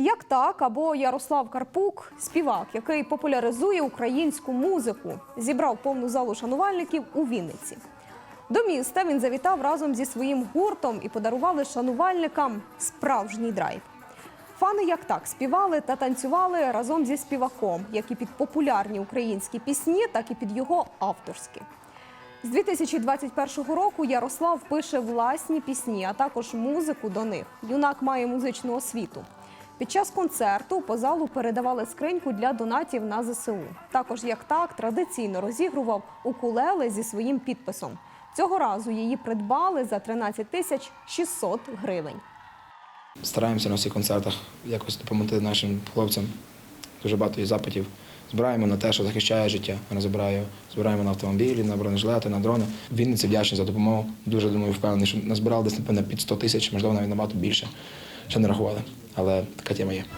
Як так, або Ярослав Карпук, співак, який популяризує українську музику, зібрав повну залу шанувальників у Вінниці. До міста він завітав разом зі своїм гуртом і подарували шанувальникам справжній драйв. Фани як так співали та танцювали разом зі співаком, як і під популярні українські пісні, так і під його авторські. З 2021 року Ярослав пише власні пісні, а також музику до них. Юнак має музичну освіту. Під час концерту по залу передавали скриньку для донатів на ЗСУ. Також як так традиційно розігрував укулеле зі своїм підписом. Цього разу її придбали за 13 тисяч 600 гривень. Стараємося на всіх концертах якось допомогти нашим хлопцям. Дуже багато є запитів. Збираємо на те, що захищає життя. Я збираємо на автомобілі, на бронежилети, на дрони. Вінниці вдячні за допомогу. Дуже думаю, впевнений, що назбирали десь напевно під 100 тисяч, можливо, навіть набагато більше. Ще не рахували, але така тема є.